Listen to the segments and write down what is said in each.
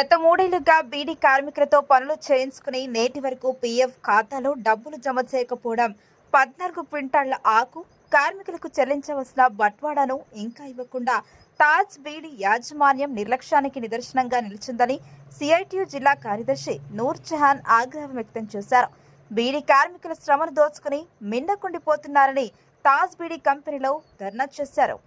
గత మూడేళ్ళుగా బీడీ కార్మికులతో పనులు చేయించుకుని నేటి వరకు పీఎఫ్ ఖాతాలో డబ్బులు జమ చేయకపోవడం పద్నాలుగు క్వింటాళ్ళ ఆకు కార్మికులకు చెల్లించవలసిన బట్వాడాను ఇంకా ఇవ్వకుండా తాజ్ బీడీ యాజమాన్యం నిర్లక్ష్యానికి నిదర్శనంగా నిలిచిందని సిఐటియు జిల్లా కార్యదర్శి నూర్ జహాన్ ఆగ్రహం వ్యక్తం చేశారు. బీడీ కార్మికుల శ్రమను దోచుకుని మిన్నకుండిపోతున్నారని తాజ్ బీడీ కంపెనీలో ధర్నా చేశారు.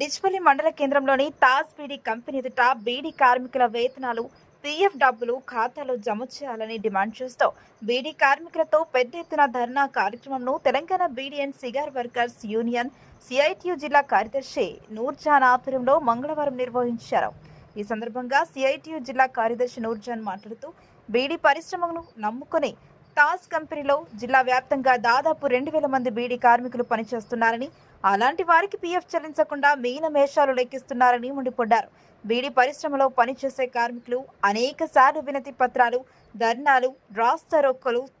డిచ్పల్లి మండల కేంద్రంలోని తాజ్ బీడీ కంపెనీ ఎదుట బీడీ కార్మికుల వేతనాలు పీఎఫ్ డబ్బులు ఖాతాలో జమ చేయాలని డిమాండ్ చేస్తూ బీడీ కార్మికులతో పెద్ద ఎత్తున ధర్నా కార్యక్రమంను Telangana beedi and cigar workers union CITU జిల్లా కార్యదర్శి నూర్జాన్ ఆధ్వర్యంలో మంగళవారం నిర్వహించారు. ఈ సందర్భంగా సిఐటియు జిల్లా కార్యదర్శి నూర్జాన్ మాట్లాడుతూ బీడీ పరిశ్రమను నమ్ముకుని తాజ్ కంపెనీలో జిల్లా వ్యాప్తంగా దాదాపు రెండు వేల మంది బీడీ కార్మికులు పనిచేస్తున్నారని అలాంటి వారికి పీఎఫ్ చెల్లించకుండా మీన మేషాలు లెక్కిస్తున్నారని మండిపడ్డారు. బీడీ పరిశ్రమలో పనిచేసే కార్మికులు అనేక సార్లు వినతి పత్రాలు ధర్నాలు రాస్తా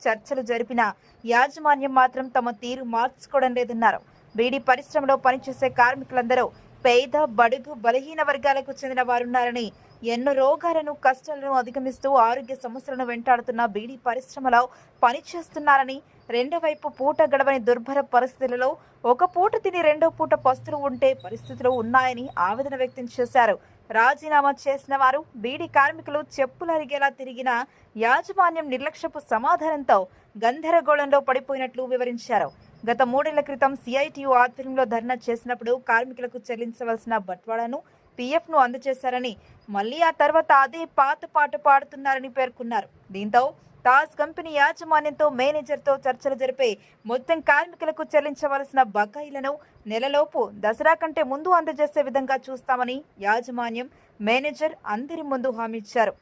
చర్చలు జరిపిన యాజమాన్యం మాత్రం తమ తీరు మార్చుకోవడం లేదన్నారు. బీడీ పరిశ్రమలో పనిచేసే కార్మికులందరూ పేద బడుగు బలహీన వర్గాలకు చెందిన వారున్నారని ఎన్నో రోగాలను కష్టాలను అధిగమిస్తూ ఆరోగ్య సమస్యలను వెంటాడుతున్న బీడీ పరిశ్రమలో పనిచేస్తున్నారని రెండో వైపు పూట గడవని దుర్భర పరిస్థితులలో ఒక పూట తిని రెండో పూట పస్తులు ఉంటే పరిస్థితులు ఉన్నాయని ఆవేదన వ్యక్తం చేశారు. రాజీనామా చేసిన వారు బీడీ కార్మికులు చెప్పులరిగేలా తిరిగిన యాజమాన్యం నిర్లక్ష్యపు సమాధానంతో గందరగోళంలో పడిపోయినట్లు వివరించారు. గత మూడేళ్ళ క్రితం సిఐటియు ఆధ్వర్యంలో ధర్నా చేసినప్పుడు కార్మికులకు చెల్లించవలసిన బట్వాడాను పీఎఫ్ను అందజేశారని మళ్ళీ ఆ తర్వాత అదే పాత పాట పాడుతున్నారని పేర్కొన్నారు. దీంతో తాజ్ కంపెనీ యాజమాన్యంతో మేనేజర్తో చర్చలు జరిపే మొత్తం కార్మికులకు చెల్లించవలసిన బకాయిలను నెలలోపు దసరా కంటే ముందు అందజేసే విధంగా చూస్తామని యాజమాన్యం మేనేజర్ అందరి ముందు హామీ ఇచ్చారు.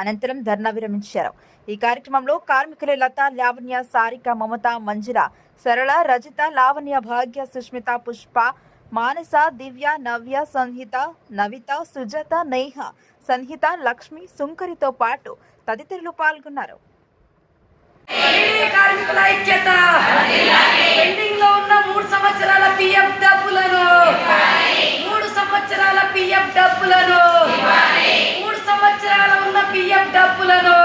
అనంతరం ధర్నా విరమించారు. ఈ కార్యక్రమంలో కార్మికులు లత లావణ్య సారిక మమత మంజుల సరళ రజిత లావణ్య భాగ్య సుష్మిత పుష్ప మానస దివ్య నవ్య సంహిత నవిత సుజాత నేహ సంహిత లక్ష్మి సుంకరితో పాటు తదితరులు పాల్గొన్నారు. డప్పులను డబ్బులను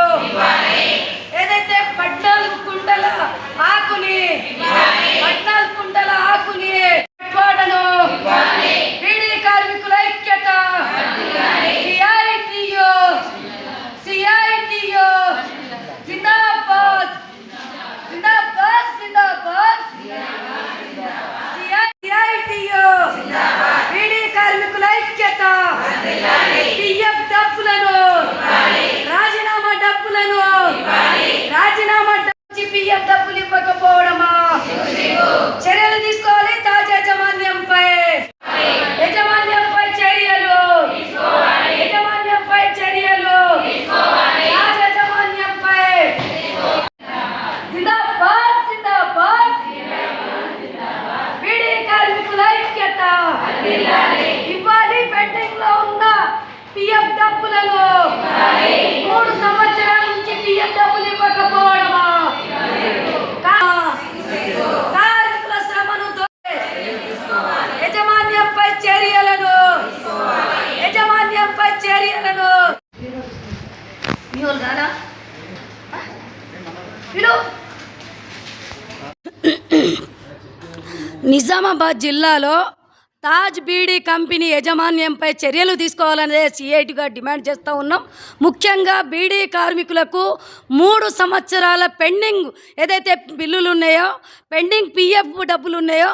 ఏదైతే పద్నాలుగు కుంటల ఆకుని పద్నాలుగు కుంటల ఆకుని పెట్టుకోవడను బీడీ కార్మికుల ఐక్యత సిఐటియు సిఐటియు జిందాబాద్ జిందాబాద్ జిందాబాద్ సిఐటియు బీడీ కార్మికుల ఐక్యత పిఎఫ్ డబ్బులను రాజీనామా డబ్బులను రాజీనామా నుంచి పిఎఫ్ డబ్బులు ఇవ్వకపోవడమా చర్యలు తీసుకోవాలి తాజా యాజమాన్యంపై యజమాన్యంపై చర్యలు యజమాన్యంపై చర్యలు తాజా యాజమాన్యంపై జిందాబాద్ జిందాబాద్ బీడీ కార్మికుల ఐక్యత ఇవ్వాలి పెండింగ్లో ఉన్న పిఎఫ్ డబ్బులను మూడు సంవత్సరాల నుంచి పిఎఫ్ డబ్బులు ఇవ్వకపోవడమా కా- కార్మికుల శ్రమను దో- యజమాన్యంపై చర్యలను యజమాన్యంపై చర్యలను నిజామాబాద్ జిల్లాలో తాజ్ బీడీ కంపెనీ యాజమాన్యంపై చర్యలు తీసుకోవాలనేదే సిఐటిగా డిమాండ్ చేస్తూ ఉన్నాం. ముఖ్యంగా బీడీ కార్మికులకు మూడు సంవత్సరాల పెండింగ్ ఏదైతే బిల్లులు ఉన్నాయో పెండింగ్ పిఎఫ్ డబ్బులు ఉన్నాయో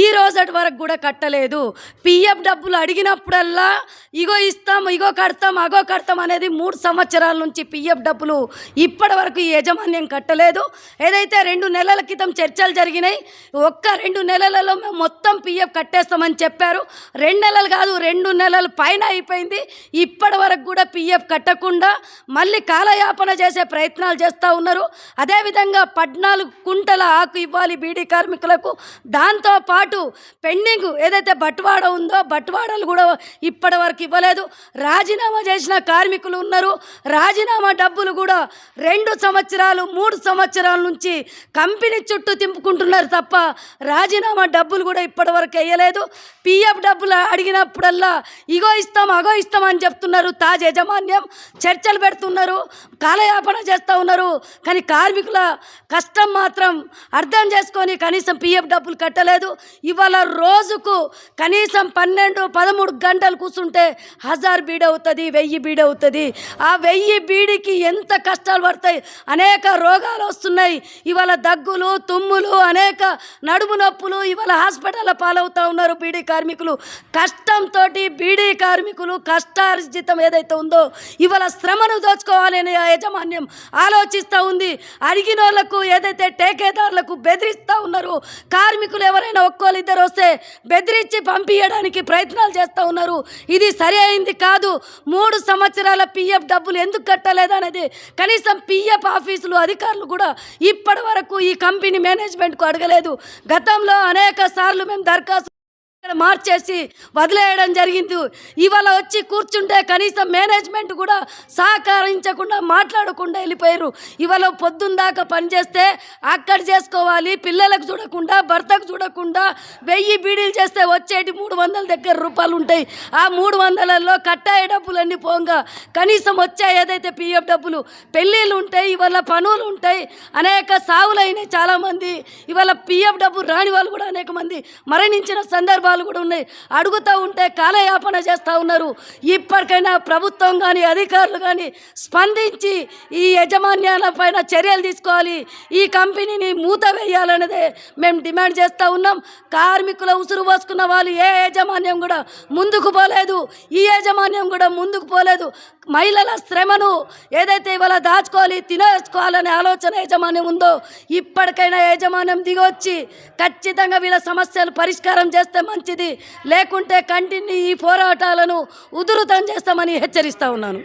ఈ రోజటి వరకు కూడా కట్టలేదు. పిఎఫ్ డబ్బులు అడిగినప్పుడల్లా ఇగో ఇస్తాం ఇగో కడతాం అగో కడతాం అనేది మూడు సంవత్సరాల నుంచి పిఎఫ్ డబ్బులు ఇప్పటి వరకు ఈ యాజమాన్యం కట్టలేదు. ఏదైతే రెండు నెలల క్రితం చర్చలు జరిగినాయి ఒక్క రెండు నెలలలో మేము మొత్తం పిఎఫ్ కట్టేస్తామని చెప్పారు. రెండు నెలలు కాదు రెండు నెలలు పైన అయిపోయింది. ఇప్పటి వరకు కూడా పిఎఫ్ కట్టకుండా మళ్ళీ కాలయాపన చేసే ప్రయత్నాలు చేస్తూ ఉన్నారు. అదేవిధంగా పద్నాలుగు కుంటల ఆకు ఇవ్వాలి బీడీ కార్మికులకు. దాంతో పాటు పెండింగ్ ఏదైతే బట్వాడ ఉందో బట్వాడలు కూడా ఇప్పటి వరకు ఇవ్వలేదు. రాజీనామా చేసిన కార్మికులు ఉన్నారు. రాజీనామా డబ్బులు కూడా రెండు సంవత్సరాలు మూడు సంవత్సరాల నుంచి కంపెనీ చుట్టూ తింపుకుంటున్నారు తప్ప రాజీనామా డబ్బులు కూడా ఇప్పటి వరకు వేయలేదు. పిఎఫ్ డబ్బులు అడిగినప్పుడల్లా ఇగో ఇస్తాం అగో ఇస్తాం అని చెప్తున్నారు. తాజ్ యాజమాన్యం చర్చలు పెడుతున్నారు కాలయాపన చేస్తూ ఉన్నారు. కానీ కార్మికుల కష్టం మాత్రం అర్థం చేసుకొని కనీసం పిఎఫ్ డబ్బులు కట్టలేదు. ఇవాళ రోజుకు కనీసం పన్నెండు పదమూడు గంటలు కూర్చుంటే హజార్ బీడ్ అవుతుంది వెయ్యి బీడ్ అవుతుంది ఆ వెయ్యి బీడికి ఎంత కష్టాలు పడతాయి? అనేక రోగాలు వస్తున్నాయి. ఇవాళ దగ్గులు తుమ్ములు అనేక నడుము నొప్పులు ఇవాళ హాస్పిటల్ పాలవుతూ ఉన్నారు బీడీ కార్మికులు కష్టంతో బీడీ కార్మికులు కష్టార్జితం ఏదైతే ఉందో ఇవాళ శ్రమను దోచుకోవాలని ఆ యాజమాన్యం ఆలోచిస్తూ ఉంది. అడిగిన వాళ్ళకు ఏదైతే టేకేదారులకు బెదిరిస్తూ ఉన్నారు కార్మికులు ఎవరైనా ఒక్కోళ్ళు ఇద్దరు వస్తే బెదిరించి పంపించడానికి ప్రయత్నాలు చేస్తూ ఉన్నారు. ఇది సరి అయింది కాదు. మూడు సంవత్సరాల పిఎఫ్ డబ్బులు ఎందుకు కట్టలేదనేది కనీసం పిఎఫ్ ఆఫీసులు అధికారులు కూడా ఇప్పటి వరకు ఈ కంపెనీ మేనేజ్మెంట్కు అడగలేదు. గతంలో అనేక సార్లు మేము దరఖాస్తు మార్చేసి వదిలేయడం జరిగింది. ఇవాళ వచ్చి కూర్చుంటే కనీసం మేనేజ్మెంట్ కూడా సహకరించకుండా మాట్లాడకుండా వెళ్ళిపోయారు. ఇవాళ పొద్దున్న దాకా పనిచేస్తే అక్కడ చేసుకోవాలి పిల్లలకు చూడకుండా భర్తకు చూడకుండా వెయ్యి బీడీలు చేస్తే వచ్చేటి మూడు వందల దగ్గర రూపాయలు ఉంటాయి. ఆ మూడు వందలలో కట్టాయ డబ్బులన్నీ పోగా. కనీసం వచ్చే ఏదైతే పిఎఫ్ డబ్బులు పెళ్ళిళ్ళు ఉంటాయి ఇవాళ పనులు ఉంటాయి. అనేక సావులైనాయి చాలామంది. ఇవాళ పిఎఫ్ డబ్బు రాని వాళ్ళు కూడా అనేక మంది. మరణించిన సందర్భాలు కూడా ఉన్నాయి. అడుగుతూ ఉంటే కాలయాపన చేస్తూ ఉన్నారు. ఇప్పటికైనా ప్రభుత్వం కానీ అధికారులు కానీ స్పందించి ఈ యజమాన్యాల పైన చర్యలు తీసుకోవాలి. ఈ కంపెనీని మూత వేయాలన్నదే మేము డిమాండ్ చేస్తూ ఉన్నాం. కార్మికుల ఉసురు పోసుకున్న వాళ్ళు ఏ యాజమాన్యం కూడా ముందుకు పోలేదు. ఈ యాజమాన్యం కూడా ముందుకు పోలేదు. మహిళల శ్రమను ఏదైతే ఇవాళ దాచుకోవాలి తినేసుకోవాలనే ఆలోచన యాజమాన్యం ఉందో ఇప్పటికైనా యాజమాన్యం దిగొచ్చి ఖచ్చితంగా వీళ్ళ సమస్యలు పరిష్కారం చేస్తే మంచి మంచిది. లేకుంటే కంటిన్యూ ఈ పోరాటాలను ఉధృతం చేస్తామని హెచ్చరిస్తా ఉన్నాను.